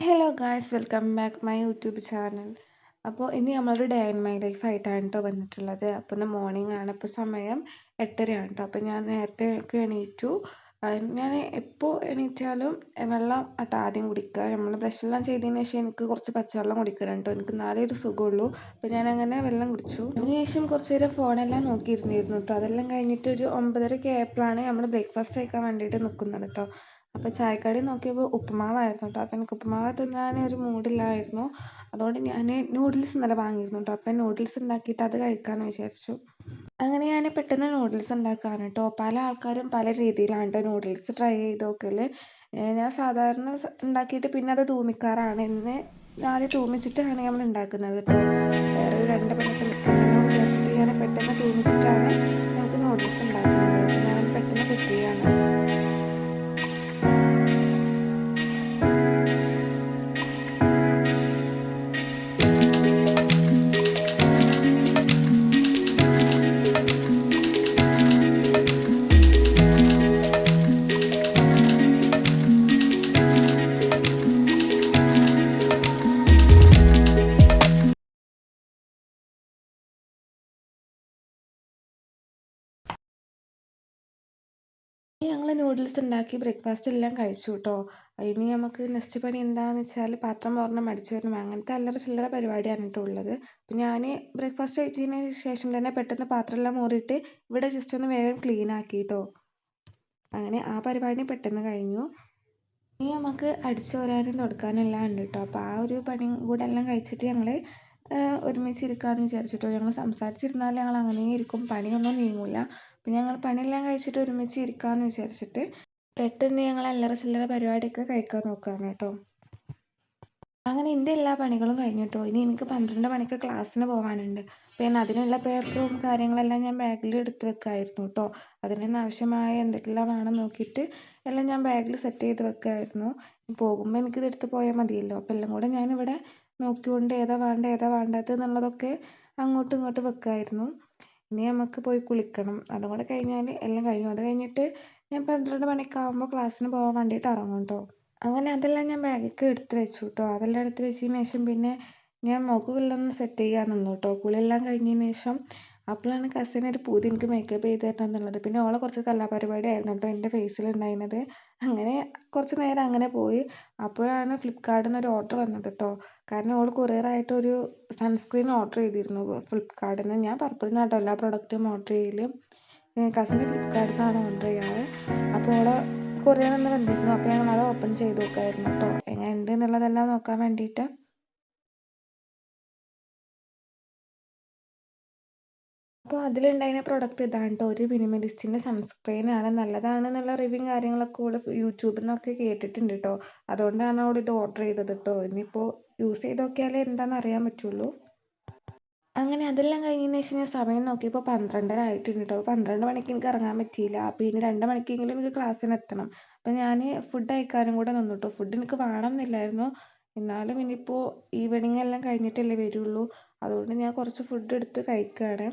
Hello guys welcome back my YouTube channel അപ്പോൾ ഇനി നമ്മളൊരു ഡേ ഇൻ മൈ ലൈഫ് ആയിട്ടാണ് കേട്ടോ വന്നിട്ടുള്ളത്. അപ്പോൾ ഇന്ന് മോർണിംഗ് ആണ്. ഇപ്പോൾ സമയം എട്ടരയാണ് കേട്ടോ അപ്പോൾ ഞാൻ നേരത്തെ എണീറ്റു. ഞാൻ എപ്പോൾ എണീറ്റാലും വെള്ളം കേട്ടോ ആദ്യം കുടിക്കുക നമ്മൾ ബ്രഷെല്ലാം ചെയ്തതിന് ശേഷം എനിക്ക് കുറച്ച് പച്ചവെള്ളം കുടിക്കണം കേട്ടോ എനിക്ക് എന്നാലേ ഒരു സുഖമുള്ളൂ അപ്പോൾ ഞാൻ അങ്ങനെ വെള്ളം കുടിച്ചു. അതിനുശേഷം കുറച്ച് നേരം ഫോണെല്ലാം നോക്കിയിരുന്നിരുന്നു കേട്ടോ അതെല്ലാം കഴിഞ്ഞിട്ട് ഒരു ഒമ്പതരയ്ക്ക് ആയപ്പോഴാണ് നമ്മൾ ബ്രേക്ക്ഫാസ്റ്റ് കഴിക്കാൻ വേണ്ടിയിട്ട് നിൽക്കുന്നത് കേട്ടോ അപ്പോൾ ചായക്കടി നോക്കിയപ്പോൾ ഉപ്പുമാവായിരുന്നു കേട്ടോ അപ്പോൾ എനിക്ക് ഉപ്പുമാവ് തിന്നാൻ ഒരു മൂഡില്ലായിരുന്നു. അതുകൊണ്ട് ഞാൻ നൂഡിൽസ് ഇന്നലെ വാങ്ങിയിരുന്നു കേട്ടോ അപ്പോൾ നൂഡിൽസ് ഉണ്ടാക്കിയിട്ട് അത് കഴിക്കാമെന്ന് വിചാരിച്ചു. അങ്ങനെ ഞാൻ പെട്ടെന്ന് നൂഡിൽസ് ഉണ്ടാക്കുകയാണ് കേട്ടോ പല ആൾക്കാരും പല രീതിയിലാണ് നൂഡിൽസ് ട്രൈ ചെയ്ത് നോക്കൽ ഞാൻ സാധാരണ ഉണ്ടാക്കിയിട്ട് പിന്നെ അത് തൂമിക്കാറാണ്. എന്ന് ആദ്യം തൂമിച്ചിട്ടാണ് നമ്മൾ ഉണ്ടാക്കുന്നത് കേട്ടോ വേറെ രണ്ട് മണിക്ക് നിൽക്കണ്ടെന്ന് വിചാരിച്ചിട്ട് ഞാൻ പെട്ടെന്ന് തൂമിച്ചിട്ടാണ് നൂഡിൽസ് ഉണ്ടാക്കി ബ്രേക്ക്ഫാസ്റ്റ് എല്ലാം കഴിച്ചു കേട്ടോ ഇനി നമുക്ക് നെക്സ്റ്റ് പണി എന്താണെന്ന് വെച്ചാൽ പാത്രം ഒരെണ്ണം അടിച്ചു വരണം. അങ്ങനത്തെ അല്ലറ ചില്ലറ പരിപാടിയാണ് കേട്ടോ ഉള്ളത്. അപ്പം ഞാൻ ബ്രേക്ക്ഫാസ്റ്റ് കഴിച്ചതിന് ശേഷം തന്നെ പെട്ടെന്ന് പാത്രം എല്ലാം മൂറിയിട്ട് ഇവിടെ ജസ്റ്റ് ഒന്ന് വേഗം ക്ലീൻ ആക്കി കേട്ടോ അങ്ങനെ ആ പരിപാടി പെട്ടെന്ന് കഴിഞ്ഞു. ഇനി നമുക്ക് അടിച്ചു വരാനും തുടക്കാനും എല്ലാം ഉണ്ട് കേട്ടോ അപ്പോൾ ആ ഒരു പണി കൂടെ എല്ലാം കഴിച്ചിട്ട് ഞങ്ങൾ ഒരുമിച്ച് ഇരിക്കാമെന്ന് വിചാരിച്ചിട്ടോ ഞങ്ങൾ സംസാരിച്ചിരുന്നാൽ ഞങ്ങൾ അങ്ങനെ ഇരിക്കും. പണിയൊന്നും നീങ്ങില്ല അപ്പം ഞങ്ങൾ പണിയെല്ലാം കഴിച്ചിട്ട് ഒരുമിച്ച് ഇരിക്കാമെന്ന് വിചാരിച്ചിട്ട് പെട്ടെന്ന് ഞങ്ങൾ അല്ലറ ചില്ലറ പരിപാടിയൊക്കെ കഴിക്കാൻ നോക്കുകയാണ് കേട്ടോ. അങ്ങനെ എന്റെ എല്ലാ പണികളും കഴിഞ്ഞു കേട്ടോ ഇനി എനിക്ക് പന്ത്രണ്ട് മണിക്ക് ക്ലാസ്സിന് പോകാനുണ്ട് ഞാൻ അതിനുള്ള പേപ്പറും കാര്യങ്ങളെല്ലാം ഞാൻ ബാഗിൽ എടുത്ത് വെക്കായിരുന്നു കേട്ടോ അതിന് ആവശ്യമായ വേണം നോക്കിയിട്ട് എല്ലാം ഞാൻ ബാഗിൽ സെറ്റ് ചെയ്ത് വെക്കായിരുന്നു. പോകുമ്പോൾ എനിക്കിത് എടുത്ത് പോയാൽ മതിയല്ലോ. അപ്പോൾ എല്ലാം കൂടെ ഞാനിവിടെ നോക്കിക്കൊണ്ട് ഏതാ വേണ്ടത് ഏതാ വേണ്ടാത്തത് എന്നുള്ളതൊക്കെ അങ്ങോട്ടും ഇങ്ങോട്ടും വെക്കായിരുന്നു. ഇനി നമുക്ക് പോയി കുളിക്കണം. അതും കൂടെ കഴിഞ്ഞാൽ എല്ലാം കഴിഞ്ഞു. അത് കഴിഞ്ഞിട്ട് ഞാൻ പന്ത്രണ്ട് മണിക്കാവുമ്പോൾ ക്ലാസ്സിന് പോകാൻ വേണ്ടിയിട്ട് ഇറങ്ങും കേട്ടോ അങ്ങനെ അതെല്ലാം ഞാൻ ബാഗിലേക്ക് എടുത്ത് വെച്ചു കേട്ടോ അതെല്ലാം എടുത്ത് വെച്ചതിന് ശേഷം പിന്നെ ഞാൻ മുഖമെല്ലാം ഒന്ന് സെറ്റ് ചെയ്യാൻ നിന്നു കേട്ടോ കുളിയെല്ലാം കഴിഞ്ഞതിന് ശേഷം അപ്പോഴാണ് കസിൻ ഒരു പൂതി എനിക്ക് മേക്കപ്പ് ചെയ്ത് തരണം എന്നുള്ളത്. പിന്നെ ഓളെ കുറച്ച് കലാപരിപാടി ആയിരുന്നു കേട്ടോ എന്റെ ഫേസിൽ ഉണ്ടായിരുന്നത് അങ്ങനെ കുറച്ച് നേരം അങ്ങനെ പോയി. അപ്പോഴാണ് ഫ്ലിപ്പ്കാർട്ടിൽ നിന്ന് ഒരു ഓർഡർ വന്നത് കേട്ടോ കാരണം ഓൾ ഒരു സൺസ്ക്രീൻ ഓർഡർ ചെയ്തിരുന്നു ഫ്ലിപ്പ്കാർട്ടിൽ നിന്ന് ഞാൻ പർപ്പിളിൽ നിന്നാണ് കേട്ടോ എല്ലാ പ്രൊഡക്റ്റും ഓർഡർ ചെയ്യലും. കസിന് ഫ്ലിപ്കാർട്ടിൽ നിന്നാണ് ഓർഡർ ചെയ്യാറ്. അപ്പോൾ ഓളെ കൊറിയർ നിന്ന് വന്നിരുന്നു. അപ്പോൾ ഞങ്ങൾ അത് ഓപ്പൺ ചെയ്ത് നോക്കായിരുന്നു കേട്ടോ എങ്ങനെ ഉണ്ട് എന്നുള്ളതെല്ലാം നോക്കാൻ വേണ്ടിയിട്ട് അപ്പോൾ അതിലുണ്ടായിരുന്ന പ്രോഡക്റ്റ് ഇതാണ് കേട്ടോ ഒരു മിനിമലിസ്റ്റിന്റെ നല്ലതാണ് എന്നുള്ള റിവ്യൂ കാര്യങ്ങളൊക്കെ ഓൾ യൂട്യൂബിൽ നിന്നൊക്കെ കേട്ടിട്ടുണ്ട് കേട്ടോ അതുകൊണ്ടാണ് അവൾ ഇത് ഓർഡർ ചെയ്തത് കേട്ടോ ഇനിയിപ്പോൾ യൂസ് ചെയ്ത് നോക്കിയാലേ എന്താണെന്ന് അറിയാൻ പറ്റുള്ളൂ. അങ്ങനെ അതെല്ലാം കഴിഞ്ഞതിന് ശേഷം ഞാൻ സമയം നോക്കിയപ്പോൾ പന്ത്രണ്ടര ആയിട്ടുണ്ട് കേട്ടോ പന്ത്രണ്ട് മണിക്ക് എനിക്ക് ഇറങ്ങാൻ പറ്റിയില്ല. അപ്പോൾ ഇനി രണ്ട് മണിക്കെങ്കിലും എനിക്ക് ക്ലാസ്സിന് എത്തണം. അപ്പോൾ ഞാൻ ഫുഡ് കഴിക്കാനും കൂടെ നിന്നു കേട്ടോ ഫുഡ് എനിക്ക് വേണം എന്നില്ലായിരുന്നു എന്നാലും ഇനിയിപ്പോൾ ഈവനിങ് എല്ലാം കഴിഞ്ഞിട്ടല്ലേ വരുള്ളൂ. അതുകൊണ്ട് ഞാൻ കുറച്ച് ഫുഡ് എടുത്ത് കഴിക്കുകയാണ്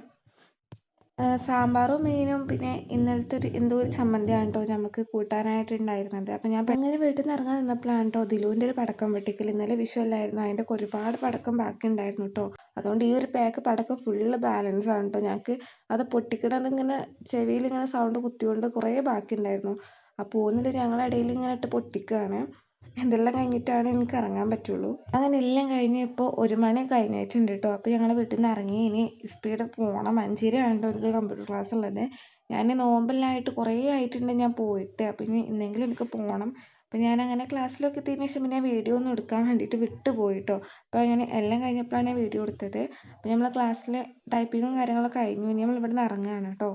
സാമ്പാറും മീനും പിന്നെ ഇന്നലത്തെ ഒരു എന്തോ ഒരു ചമ്മന്തിയാണ് കേട്ടോ നമുക്ക് കൂട്ടാനായിട്ട് ഉണ്ടായിരുന്നത്. അപ്പം ഞാൻ അങ്ങനെ വീട്ടിൽ നിന്ന് ഇറങ്ങാൻ നിന്നപ്പോഴാണ് കേട്ടോ ദിലുവിന്റെ ഒരു പടക്കം വെട്ടിക്കൽ ഇന്നലെ വിഷു അല്ലായിരുന്നു അതിന്റെ ഒരുപാട് പടക്കം ബാക്കി ഉണ്ടായിരുന്നു കേട്ടോ. അതുകൊണ്ട് ഈ ഒരു പാക്ക് പടക്കം ഫുള്ള് ബാലൻസ് ആണ് കേട്ടോ ഞങ്ങൾക്ക് അത് പൊട്ടിക്കണത് ഇങ്ങനെ ചെവിയിൽ ഇങ്ങനെ സൗണ്ട് കുത്തിക്കൊണ്ട് കുറേ ബാക്കി ഉണ്ടായിരുന്നു. അപ്പോൾ ഒന്നിൽ ഞങ്ങളുടെ ഇടയിൽ ഇങ്ങനെ ഇട്ട് പൊട്ടിക്കുകയാണ് ഇതെല്ലാം കഴിഞ്ഞിട്ടാണ് എനിക്ക് ഇറങ്ങാൻ പറ്റുള്ളൂ. അങ്ങനെ എല്ലാം കഴിഞ്ഞ് ഇപ്പോൾ ഒരു മണി കഴിഞ്ഞിട്ടുണ്ട് കേട്ടോ അപ്പോൾ ഞങ്ങൾ വീട്ടിൽ നിന്ന് ഇറങ്ങി. ഇനി സ്പീഡ് പോകണം മഞ്ചേരി ആണ്ട് എനിക്ക് കമ്പ്യൂട്ടർ ക്ലാസ് ഉള്ളത്. ഞാൻ നോമ്പെല്ലാമായിട്ട് കുറേ ആയിട്ടുണ്ട് ഞാൻ പോയിട്ട്. അപ്പോൾ ഇനി ഇന്നെങ്കിലും എനിക്ക് പോകണം അപ്പോൾ ഞാൻ അങ്ങനെ ക്ലാസ്സിലൊക്കെ എത്തിയതിന് ശേഷം പിന്നെ വീഡിയോ ഒന്നും എടുക്കാൻ വേണ്ടിയിട്ട് വിട്ടു പോയിട്ടോ അപ്പോൾ അങ്ങനെ എല്ലാം കഴിഞ്ഞപ്പോഴാണ് വീഡിയോ എടുത്തത്. അപ്പോൾ നമ്മൾ ക്ലാസ്സിൽ ടൈപ്പിങ്ങും കാര്യങ്ങളൊക്കെ കഴിഞ്ഞു. ഇനി നമ്മൾ ഇവിടെ നിന്ന് ഇറങ്ങുകയാണ് കേട്ടോ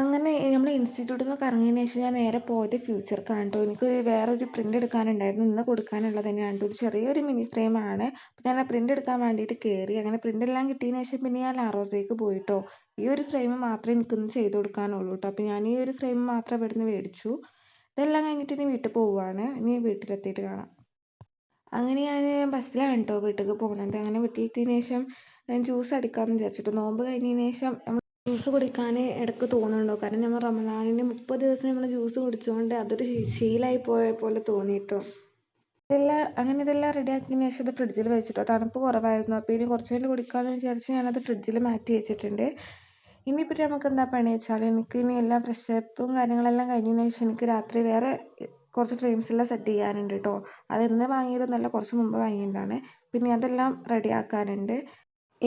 അങ്ങനെ നമ്മൾ ഇൻസ്റ്റിറ്റ്യൂട്ടിൽ നിന്ന് കറങ്ങിയതിന് ശേഷം ഞാൻ നേരെ പോയത് ഫ്യൂച്ചർക്കാണ് കേട്ടോ എനിക്ക് വേറൊരു പ്രിന്റ് എടുക്കാനുണ്ടായിരുന്നു. ഇന്ന് കൊടുക്കാനുള്ളത് തന്നെയാണ് കേട്ടോ ഒരു ചെറിയൊരു മിനി ഫ്രെയിമാണ് അപ്പോൾ ഞാൻ ആ പ്രിന്റ് എടുക്കാൻ വേണ്ടിയിട്ട് കയറി അങ്ങനെ പ്രിന്റ് എല്ലാം കിട്ടിയതിന് ശേഷം പിന്നെ ഞാൻ ലാറോസിലേക്ക് പോയിട്ടോ ഈ ഒരു ഫ്രെയിം മാത്രമേ എനിക്കൊന്ന് ചെയ്ത് കൊടുക്കാനുള്ളൂ കേട്ടോ അപ്പോൾ ഞാൻ ഈ ഒരു ഫ്രെയിം മാത്രം ഇവിടുന്ന് മേടിച്ചു. ഇതെല്ലാം കഴിഞ്ഞിട്ട് ഇനി വീട്ടിൽ പോവുകയാണ് ഇനി വീട്ടിലെത്തിയിട്ട് കാണാം. അങ്ങനെ ഞാൻ ബസ്സിലാണ് കേട്ടോ വീട്ടിലേക്ക് പോകുന്നത് അങ്ങനെ വീട്ടിലെത്തിയതിന് ശേഷം ഞാൻ ജ്യൂസ് അടിക്കാമെന്ന് വിചാരിച്ചിട്ട് നോമ്പ് കഴിഞ്ഞതിന് ശേഷം ജ്യൂസ് കുടിക്കാൻ ഇടയ്ക്ക് തോന്നുന്നുണ്ടോ? കാരണം നമ്മൾ റമദാനിന് മുപ്പത് ദിവസം നമ്മൾ ജ്യൂസ് കുടിച്ചുകൊണ്ട് അതൊരു ശീലമായി പോയ പോലെ തോന്നി കേട്ടോ ഇതെല്ലാം അങ്ങനെ ഇതെല്ലാം റെഡിയാക്കിയതിന് ശേഷം ഇത് ഫ്രിഡ്ജിൽ വെച്ചിട്ടോ? തണുപ്പ് കുറവായിരുന്നു. അപ്പോൾ ഇനി കുറച്ച് കഴിഞ്ഞ് കുടിക്കാമെന്ന് വിചാരിച്ച് ഞാനത് ഫ്രിഡ്ജിൽ മാറ്റി വെച്ചിട്ടുണ്ട്. ഇനിയിപ്പോൾ നമുക്ക് എന്താ പണി വെച്ചാൽ എനിക്ക് ഇനി എല്ലാം ഫ്രഷ് അപ്പും കാര്യങ്ങളെല്ലാം കഴിഞ്ഞതിന് ശേഷം എനിക്ക് രാത്രി വേറെ കുറച്ച് ഫ്രെയിംസ് എല്ലാം സെറ്റ് ചെയ്യാനുണ്ട് കേട്ടോ അത് ഇന്ന് വാങ്ങിയതൊന്നല്ല കുറച്ച് മുമ്പ് വാങ്ങിയതാണ്. പിന്നെ അതെല്ലാം റെഡിയാക്കാനുണ്ട്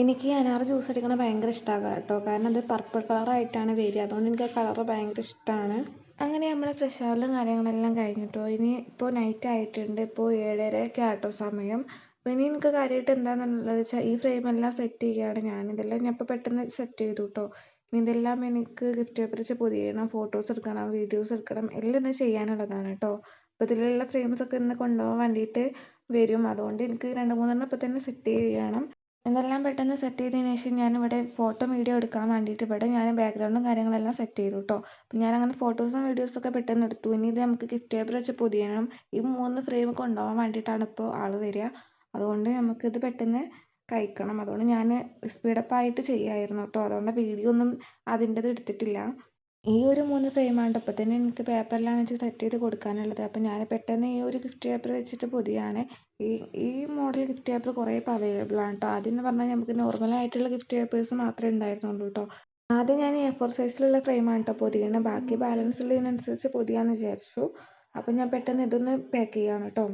എനിക്ക് അനാർ ജ്യൂസ് അടിക്കണത് ഭയങ്കര ഇഷ്ടമാണ് കേട്ടോ. കാരണം അത് പർപ്പിൾ കളറായിട്ടാണ് വരിക. അതുകൊണ്ട് എനിക്ക് ആ കളർ ഭയങ്കര ഇഷ്ടമാണ് അങ്ങനെ നമ്മൾ ഫ്രഷ് ആവലും കാര്യങ്ങളെല്ലാം കഴിഞ്ഞിട്ടോ. ഇനി ഇപ്പോൾ നൈറ്റ് ആയിട്ടുണ്ട്. ഇപ്പോൾ ഏഴരയൊക്കെ ആട്ടോ സമയം. അപ്പോൾ ഇനി എനിക്ക് കാര്യമായിട്ട് എന്താണെന്നുള്ളത് വെച്ചാൽ ഈ ഫ്രെയിമെല്ലാം സെറ്റ് ചെയ്യുകയാണ് ഞാൻ. ഇതെല്ലാം ഞാൻ ഇപ്പോൾ പെട്ടെന്ന് സെറ്റ് ചെയ്തു കേട്ടോ ഇനി ഇതെല്ലാം എനിക്ക് ഗിഫ്റ്റ് പേപ്പർ വെച്ച് പൊതിയണം ഫോട്ടോസ് എടുക്കണം വീഡിയോസ് എടുക്കണം എല്ലാം ഇന്ന് ചെയ്യാനുള്ളതാണ് കേട്ടോ. അപ്പോൾ ഇതിലുള്ള ഫ്രെയിംസ് ഒക്കെ ഇന്ന് കൊണ്ടുപോകാൻ വേണ്ടിയിട്ട് വരും. അതുകൊണ്ട് എനിക്ക് രണ്ട് മൂന്നെണ്ണം ഇപ്പോൾ തന്നെ സെറ്റ് ചെയ്യണം. ഇതെല്ലാം പെട്ടെന്ന് സെറ്റ് ചെയ്തതിന് ശേഷം ഞാനിവിടെ ഫോട്ടോ വീഡിയോ എടുക്കാൻ വേണ്ടിയിട്ട് ഇവിടെ ഞാൻ ബാക്ക്ഗ്രൗണ്ടും കാര്യങ്ങളെല്ലാം സെറ്റ് ചെയ്തു കേട്ടോ അപ്പം ഞാനങ്ങനെ ഫോട്ടോസും വീഡിയോസൊക്കെ പെട്ടെന്ന് എടുത്തു. ഇനി ഇത് നമുക്ക് ഗിഫ്റ്റ് പേപ്പർ വെച്ച് പൊതിയണം ഈ മൂന്ന് ഫ്രെയിം കൊണ്ടുപോകാൻ വേണ്ടിയിട്ടാണ് ഇപ്പോൾ ആൾ വരിക. അതുകൊണ്ട് നമുക്കിത് പെട്ടെന്ന് കഴിക്കണം. അതുകൊണ്ട് ഞാൻ സ്പീഡപ്പായിട്ട് ചെയ്യുമായിരുന്നു കേട്ടോ അതുകൊണ്ട് വീഡിയോ ഒന്നും അതിന്റെത് എടുത്തിട്ടില്ല. ഈ ഒരു മൂന്ന് ഫ്രെയിമാണ് അപ്പം തന്നെ എനിക്ക് പേപ്പറിലാണ് വെച്ച് സെറ്റ് ചെയ്ത് കൊടുക്കാനുള്ളത്. അപ്പം ഞാൻ പെട്ടെന്ന് ഈ ഒരു ഗിഫ്റ്റ് പേപ്പർ വെച്ചിട്ട് പൊതിയാണ്. ഈ ഈ മോഡൽ ഗിഫ്റ്റ് പേപ്പർ കുറേ ഇപ്പോൾ അവൈലബിൾ ആണ് കേട്ടോ ആദ്യം എന്ന് പറഞ്ഞാൽ നമുക്ക് നോർമലായിട്ടുള്ള ഗിഫ്റ്റ് പേപ്പേഴ്സ് മാത്രമേ ഉണ്ടായിരുന്നുള്ളൂ കേട്ടോ ആദ്യം ഞാൻ എ ഫോർ സൈസിലുള്ള ഫ്രെയിമാണ് കേട്ടോ പൊതിയുന്നത് ബാക്കി ബാലൻസ് ഉള്ളതിനനുസരിച്ച് പൊതിയാമെന്ന് വിചാരിച്ചു. അപ്പം ഞാൻ പെട്ടെന്ന് ഇതൊന്ന് പാക്ക് ചെയ്യാണ് കേട്ടോ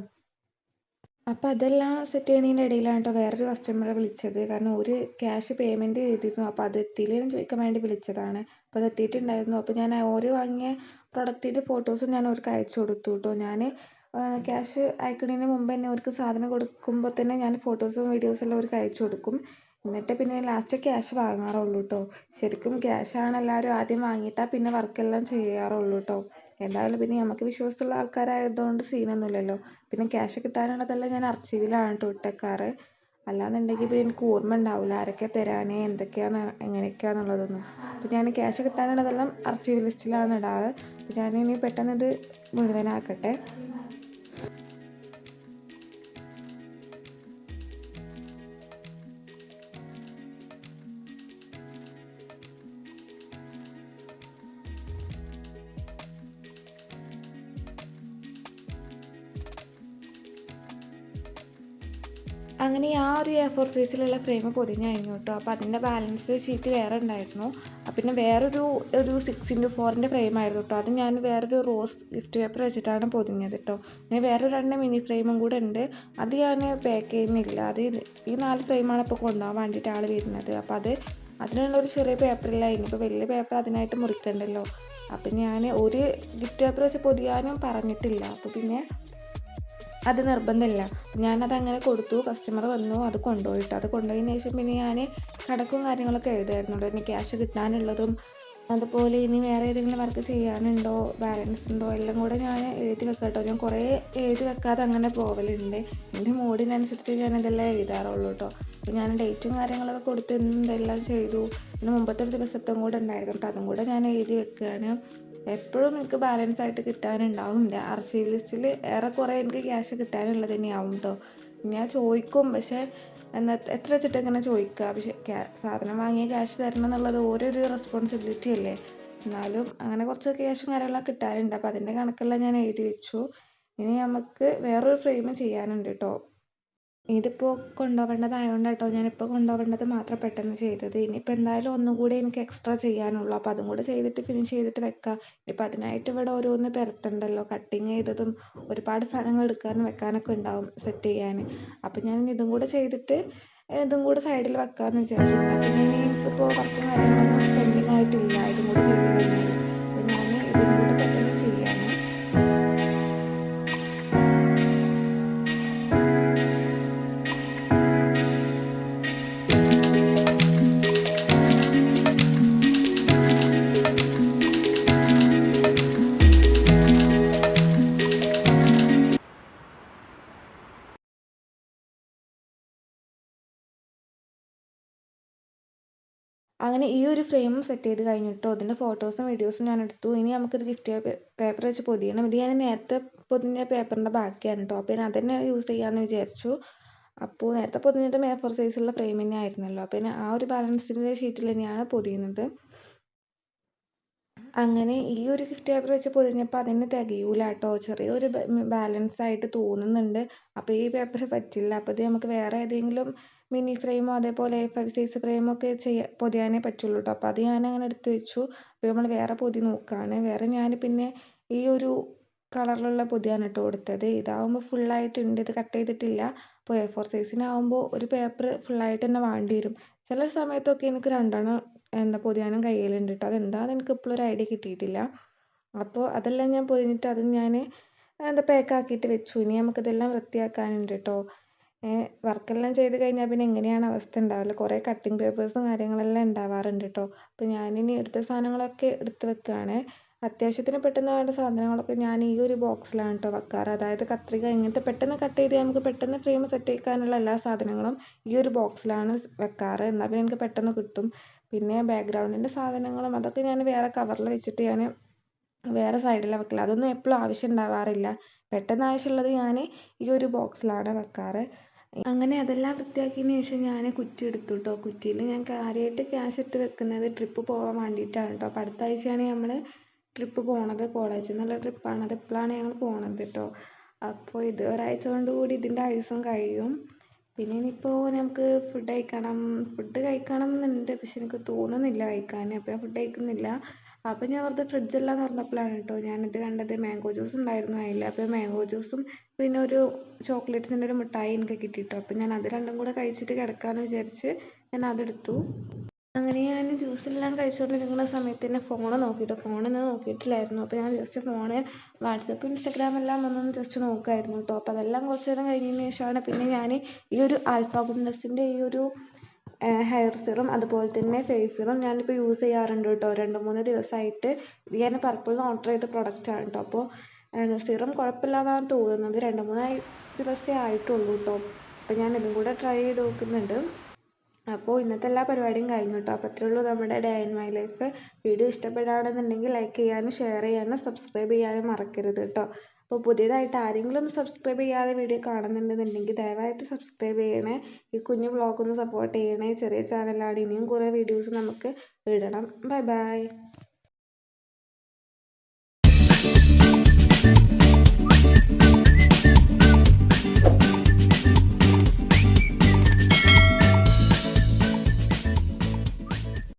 അപ്പം അതെല്ലാം സെറ്റ് ചെയ്യണതിന്റെ ഇടയിലാണ് കേട്ടോ വേറൊരു കസ്റ്റമറെ വിളിച്ചത്. കാരണം ഒരു ക്യാഷ് പേയ്മെന്റ് ചെയ്തിരുന്നു. അപ്പോൾ അത് എത്തിയില്ലേന്ന് ചോദിക്കാൻ വേണ്ടി വിളിച്ചതാണ്. അപ്പോൾ അത് എത്തിയിട്ടുണ്ടായിരുന്നു. അപ്പോൾ ഞാൻ ഓര് വാങ്ങിയ പ്രൊഡക്റ്റിന്റെ ഫോട്ടോസ് ഞാൻ അവർക്ക് അയച്ചു കൊടുത്തു കേട്ടോ ഞാൻ ക്യാഷ് അയക്കുന്നതിന് മുമ്പ് തന്നെ അവർക്ക് സാധനം കൊടുക്കുമ്പോൾ തന്നെ ഞാൻ ഫോട്ടോസും വീഡിയോസും എല്ലാം അവർക്ക് അയച്ചു കൊടുക്കും. എന്നിട്ട് പിന്നെ ലാസ്റ്റ് ക്യാഷ് വാങ്ങാറുള്ളൂ കേട്ടോ ശരിക്കും ക്യാഷാണ് എല്ലാവരും ആദ്യം വാങ്ങിയിട്ടാണ് പിന്നെ വർക്കെല്ലാം ചെയ്യാറുള്ളൂ കേട്ടോ എന്തായാലും പിന്നെ നമുക്ക് വിശ്വാസമുള്ള ആൾക്കാരായതുകൊണ്ട് സീനൊന്നുമില്ലല്ലോ പിന്നെ ക്യാഷ് കിട്ടാനുള്ളതെല്ലാം ഞാൻ അർച്ചീവിലാണ് കേട്ടോ ഇട്ടേക്കാറ്. അല്ലാന്നുണ്ടെങ്കിൽ പിന്നെ എനിക്ക് ഓർമ്മ ഉണ്ടാവില്ല ആരൊക്കെ തരാൻ എന്തൊക്കെയാണ്? എങ്ങനെയൊക്കെയാണെന്നുള്ളതൊന്നും അപ്പോൾ ഞാൻ ക്യാഷ് കിട്ടാനുള്ളതെല്ലാം അർച്ചീവ് ലിസ്റ്റിലാണ് ഇടാറ്. അപ്പോൾ ഞാനിനി പെട്ടെന്ന് ഇത് മുഴുവനാക്കട്ടെ. അങ്ങനെ ആ ഒരു എ ഫോർ സൈസിലുള്ള ഫ്രെയിം പൊതിഞ്ഞ് കഴിഞ്ഞു കേട്ടോ അപ്പോൾ അതിന്റെ ബാലൻസ് ഷീറ്റ് വേറെ ഉണ്ടായിരുന്നു. പിന്നെ വേറൊരു ഒരു സിക്സ് ഇന്റു ഫോറിന്റെ ഫ്രെയിം ആയിരുന്നു കേട്ടോ അത് ഞാൻ വേറൊരു റോസ് ഗിഫ്റ്റ് പേപ്പർ വെച്ചിട്ടാണ് പൊതിഞ്ഞത് കേട്ടോ ഇനി വേറെ രണ്ട് മിനി ഫ്രെയിമും കൂടെ ഉണ്ട്. അത് ഞാൻ പാക്ക് ചെയ്യുന്നില്ല. അത് ഈ നാല് ഫ്രെയിമാണ് ഇപ്പോൾ കൊണ്ടുപോകാൻ വേണ്ടിയിട്ട് ആൾ വരുന്നത്. അപ്പോൾ അത് അതിനുള്ള ഒരു ചെറിയ പേപ്പറില്ല ഇനിയിപ്പോൾ വലിയ പേപ്പർ അതിനായിട്ട് മുറിക്കണ്ടല്ലോ. അപ്പം ഞാൻ ഒരു ഗിഫ്റ്റ് പേപ്പർ വെച്ച് പൊതിയാനും പറഞ്ഞിട്ടില്ല. അപ്പോൾ പിന്നെ അത് നിർബന്ധമില്ല. ഞാനത് അങ്ങനെ കൊടുത്തു. കസ്റ്റമർ വന്നു അത് കൊണ്ടുപോയിട്ട്. അത് കൊണ്ടുപോയതിന് ശേഷം പിന്നെ ഞാൻ കടക്കും കാര്യങ്ങളൊക്കെ എഴുതായിരുന്നു ഇനി ക്യാഷ് കിട്ടാനുള്ളതും അതുപോലെ ഇനി വേറെ ഏതെങ്കിലും വർക്ക് ചെയ്യാനുണ്ടോ ബാലൻസ് ഉണ്ടോ എല്ലാം കൂടെ ഞാൻ എഴുതി വെക്കാം കേട്ടോ. ഞാൻ കുറേ എഴുതി വെക്കാതെ അങ്ങനെ പോകലുണ്ട് എന്റെ മൂഡിനനുസരിച്ച് ഞാൻ ഇതെല്ലാം എഴുതാറുള്ളൂ കേട്ടോ. അപ്പോൾ ഞാൻ ഡേറ്റും കാര്യങ്ങളൊക്കെ കൊടുത്ത് എന്തെല്ലാം ചെയ്തു. പിന്നെ മുമ്പത്തെ ഒരു ദിവസത്തും കൂടെ ഉണ്ടായിരുന്നു. കേട്ടോ അതും കൂടെ ഞാൻ എഴുതി വെക്കുകയാണ് എപ്പോഴും എനിക്ക് ബാലൻസ് ആയിട്ട് കിട്ടാനുണ്ടാവില്ല സി ലിസ്റ്റിൽ ഏറെക്കുറെ എനിക്ക് ക്യാഷ് കിട്ടാനുള്ളത് തന്നെയാവും കേട്ടോ ഞാൻ ചോദിക്കും പക്ഷേ എന്നാ എത്ര വെച്ചിട്ട് ഇങ്ങനെ ചോദിക്കുക പക്ഷേ സാധനം വാങ്ങിയ ക്യാഷ് തരണം എന്നുള്ളത് ഓരോരു റെസ്പോൺസിബിലിറ്റി അല്ലേ? എന്നാലും അങ്ങനെ കുറച്ച് ക്യാഷും കാര്യങ്ങളൊക്കെ കിട്ടാനുണ്ട്. അപ്പോൾ അതിന്റെ കണക്കെല്ലാം ഞാൻ എഴുതി വെച്ചു. ഇനി നമുക്ക് വേറൊരു ഫ്രെയിം ചെയ്യാനുണ്ട് കേട്ടോ ഇതിപ്പോൾ കൊണ്ടുപോവേണ്ടതായതുകൊണ്ട് കേട്ടോ ഞാനിപ്പോൾ കൊണ്ടുപോവേണ്ടത് മാത്രം പെട്ടെന്ന് ചെയ്തത്. ഇനിയിപ്പോൾ എന്തായാലും ഒന്നും കൂടി എനിക്ക് എക്സ്ട്രാ ചെയ്യാനുള്ളൂ. അപ്പോൾ അതും കൂടെ ചെയ്തിട്ട് ഫിനിഷ് ചെയ്തിട്ട് വെക്കാം. ഇനിയിപ്പോൾ അതിനായിട്ട് ഇവിടെ ഓരോന്ന് പരത്തണ്ടല്ലോ. കട്ടിങ് ചെയ്തതും ഒരുപാട് സാധനങ്ങൾ എടുക്കാനും വെക്കാനൊക്കെ ഉണ്ടാവും സെറ്റ് ചെയ്യാൻ അപ്പോൾ ഞാൻ ഇതും കൂടെ ചെയ്തിട്ട് ഇതും കൂടെ സൈഡിൽ വെക്കാമെന്ന് വിചാരിച്ചു. പിന്നെ എനിക്കിപ്പോൾ കുറച്ച് കാര്യങ്ങളൊന്നും പെൻഡിങ് ആയിട്ടില്ല. ഇതും കൂടെ ചെയ്ത് കഴിഞ്ഞാൽ ഞാൻ ഇതും കൂടെ പെട്ടെന്ന് അങ്ങനെ ഈ ഒരു ഫ്രെയിമും സെറ്റ് ചെയ്ത് കഴിഞ്ഞു കേട്ടോ അതിന്റെ ഫോട്ടോസും വീഡിയോസും ഞാൻ എടുത്തു ഇനി നമുക്കിത് ഗിഫ്റ്റ് പേപ്പർ വെച്ച് പൊതിയണം. ഇത് ഞാൻ നേരത്തെ പൊതിഞ്ഞ പേപ്പറിന്റെ ബാക്കിയാണ് കേട്ടോ അപ്പോൾ ഞാൻ അതന്നെ യൂസ് ചെയ്യാമെന്ന് വിചാരിച്ചു. അപ്പോൾ നേരത്തെ പൊതിഞ്ഞത് എ ഫോർ സൈസുള്ള ഫ്രെയിം തന്നെ ആയിരുന്നല്ലോ. അപ്പോൾ പിന്നെ ആ ഒരു ബാലൻസിന്റെ ഷീറ്റിൽ തന്നെയാണ് പൊതിയുന്നത്. അങ്ങനെ ഈ ഒരു ഗിഫ്റ്റ് പേപ്പർ വെച്ച് പൊതിഞ്ഞപ്പോൾ അതിന് തികയൂല കേട്ടോ ചെറിയൊരു ബാലൻസ് ആയിട്ട് തോന്നുന്നുണ്ട്. അപ്പോൾ ഈ പേപ്പർ പറ്റില്ല. അപ്പോൾ ഇത് നമുക്ക് വേറെ ഏതെങ്കിലും മിനി ഫ്രെയിമോ അതേപോലെ ഫൈവ് സൈസ് ഫ്രെയിമോ ഒക്കെ ചെയ്യാൻ പൊതിയാനേ പറ്റുള്ളൂ കേട്ടോ അപ്പോൾ അത് ഞാൻ അങ്ങനെ എടുത്ത് വെച്ചു. നമ്മൾ വേറെ പൊതി നോക്കുകയാണ് വേറെ ഞാൻ പിന്നെ ഈ ഒരു കളറിലുള്ള പൊതിയാണ് കേട്ടോ കൊടുത്തത്. ഇതാവുമ്പോൾ ഫുള്ളായിട്ടുണ്ട് ഇത് കട്ട് ചെയ്തിട്ടില്ല. അപ്പോൾ എ ഫോർ സൈസിനാവുമ്പോൾ ഒരു പേപ്പർ ഫുള്ളായിട്ട് തന്നെ വേണ്ടി വരും. ചില സമയത്തൊക്കെ എനിക്ക് രണ്ടെണ്ണം എന്താ പൊതിയാനും കയ്യിലുണ്ട് കേട്ടോ അതെന്താണെന്ന് എനിക്ക് ഇപ്പോഴും ഒരു ഐഡിയ കിട്ടിയിട്ടില്ല. അപ്പോൾ അതെല്ലാം ഞാൻ പൊതിഞ്ഞിട്ട് അത് ഞാൻ എന്താ പാക്കാക്കിയിട്ട് വെച്ചു. ഇനി നമുക്കിതെല്ലാം വൃത്തിയാക്കാനുണ്ട് കേട്ടോ വർക്കെല്ലാം ചെയ്ത് കഴിഞ്ഞാൽ പിന്നെ എങ്ങനെയാണ് അവസ്ഥ ഉണ്ടാവില്ല കുറേ കട്ടിങ് പേപ്പേഴ്സും കാര്യങ്ങളെല്ലാം ഉണ്ടാവാറുണ്ട് കേട്ടോ അപ്പോൾ ഞാനിനി എടുത്ത സാധനങ്ങളൊക്കെ എടുത്ത് വെക്കുകയാണ് അത്യാവശ്യത്തിന് പെട്ടെന്ന് വേണ്ട സാധനങ്ങളൊക്കെ ഞാൻ ഈ ഒരു ബോക്സിലാണ് കേട്ടോ വെക്കാറ്. അതായത് കത്രിക ഇങ്ങനത്തെ പെട്ടെന്ന് കട്ട് ചെയ്ത് നമുക്ക് പെട്ടെന്ന് ഫ്രെയിം സെറ്റ് ചെയ്യാനുള്ള എല്ലാ സാധനങ്ങളും ഈ ഒരു ബോക്സിലാണ് വെക്കാറ്. എന്നാൽ പിന്നെ എനിക്ക് പെട്ടെന്ന് കിട്ടും. പിന്നെ ബാക്ക്ഗ്രൗണ്ടിന്റെ സാധനങ്ങളും അതൊക്കെ ഞാൻ വേറെ കവറിൽ വെച്ചിട്ട് ഞാൻ വേറെ സൈഡിലാണ് വെക്കൽ അതൊന്നും എപ്പോഴും ആവശ്യം ഉണ്ടാവാറില്ല. പെട്ടെന്ന് ആവശ്യമുള്ളത് ഞാൻ ഈ ഒരു ബോക്സിലാണ് വെക്കാറ്. അങ്ങനെ അതെല്ലാം വൃത്തിയാക്കിയതിന് ശേഷം ഞാൻ കുറ്റി എടുത്തു കേട്ടോ കുറ്റിയിൽ ഞാൻ കാര്യമായിട്ട് ക്യാഷ് ഇട്ട് വെക്കുന്നത് ട്രിപ്പ് പോകാൻ വേണ്ടിയിട്ടാണ് കേട്ടോ അപ്പോൾ അടുത്ത ആഴ്ചയാണ് നമ്മൾ ട്രിപ്പ് പോണത്. കോളേജിൽ നിന്നുള്ള ട്രിപ്പാണ് അത് ഇപ്പോഴാണ് ഞങ്ങൾ പോണത് കേട്ടോ അപ്പോൾ ഇത് ഒരാഴ്ച കൊണ്ട് കൂടി ഇതിന്റെ ആയുസ്സും കഴിയും. പിന്നെ ഇനിയിപ്പോൾ നമുക്ക് ഫുഡ് കഴിക്കണം. ഫുഡ് കഴിക്കണം എന്നുണ്ട് പക്ഷെ എനിക്ക് തോന്നുന്നില്ല കഴിക്കാൻ അപ്പോൾ ഞാൻ ഫുഡ് കഴിക്കുന്നില്ല. അപ്പോൾ ഞാൻ വെറുതെ ഫ്രിഡ്ജെല്ലാം തുറന്നപ്പോഴാണ് കേട്ടോ ഞാനിത് കണ്ടത്. മാംഗോ ജ്യൂസ് ഉണ്ടായിരുന്നു അതിൽ അപ്പോൾ മാംഗോ ജ്യൂസും പിന്നെ ഒരു ചോക്ലേറ്റ്സിന്റെ ഒരു മിഠായി എനിക്ക് കിട്ടി കേട്ടോ അപ്പോൾ ഞാൻ അത് രണ്ടും കൂടെ കഴിച്ചിട്ട് കിടക്കാമെന്ന് വിചാരിച്ച് ഞാൻ അതെടുത്തു. അങ്ങനെ ഞാൻ ജ്യൂസെല്ലാം കഴിച്ചുകൊണ്ടിരിക്കുന്ന സമയത്ത് തന്നെ ഫോൺ നോക്കിയിട്ട് ഫോണൊന്നും നോക്കിയിട്ടില്ലായിരുന്നു. അപ്പോൾ ഞാൻ ജസ്റ്റ് ഫോണ് വാട്സപ്പ് ഇൻസ്റ്റഗ്രാം എല്ലാം ഒന്നൊന്ന് ജസ്റ്റ് നോക്കായിരുന്നു കേട്ടോ അപ്പോൾ അതെല്ലാം കുറച്ച് നേരം കഴിഞ്ഞതിന് ശേഷമാണ് പിന്നെ ഞാൻ ഈ ഒരു ആൽഫ ഗുണ്ടസിന്റെ ഈ ഒരു ഹെയർ സിറം അതുപോലെ തന്നെ ഫേസ് സിറം ഞാനിപ്പോൾ യൂസ് ചെയ്യാറുണ്ട് കേട്ടോ. രണ്ട് മൂന്ന് ദിവസമായിട്ട് ഇത് ഞാൻ നിന്ന് ഓർഡർ ചെയ്ത പ്രൊഡക്റ്റാണ് കേട്ടോ. അപ്പോൾ സിറം കുഴപ്പമില്ലാന്നാണ് തോന്നുന്നത്. രണ്ട് മൂന്ന് ദിവസമേ ആയിട്ടുള്ളൂ കേട്ടോ. അപ്പോൾ ഞാൻ ഇതും കൂടെ ട്രൈ ചെയ്ത് നോക്കുന്നുണ്ട്. അപ്പോൾ ഇന്നത്തെ എല്ലാ പരിപാടിയും കഴിഞ്ഞു കേട്ടോ. അപ്പോൾ അത്രേ ഉള്ളൂ നമ്മുടെ day in my life video ഇഷ്ടപ്പെടുകയാണെന്നുണ്ടെങ്കിൽ like ചെയ്യാനും ഷെയർ ചെയ്യാനും സബ്സ്ക്രൈബ് ചെയ്യാനും മറക്കരുത് കേട്ടോ. അപ്പോൾ പുതിയതായിട്ട് ആരെങ്കിലും സബ്സ്ക്രൈബ് ചെയ്യാതെ വീഡിയോ കാണുന്നുണ്ടെന്നുണ്ടെങ്കിൽ ദയവായിട്ട് സബ്സ്ക്രൈബ് ചെയ്യണേ. ഈ കുഞ്ഞു വ്ളോഗ് ഒന്ന് സപ്പോർട്ട് ചെയ്യണേ. ചെറിയ ചാനലാണ് ഇനിയും കുറേ വീഡിയോസ് നമുക്ക് ഇടണം. Bye bye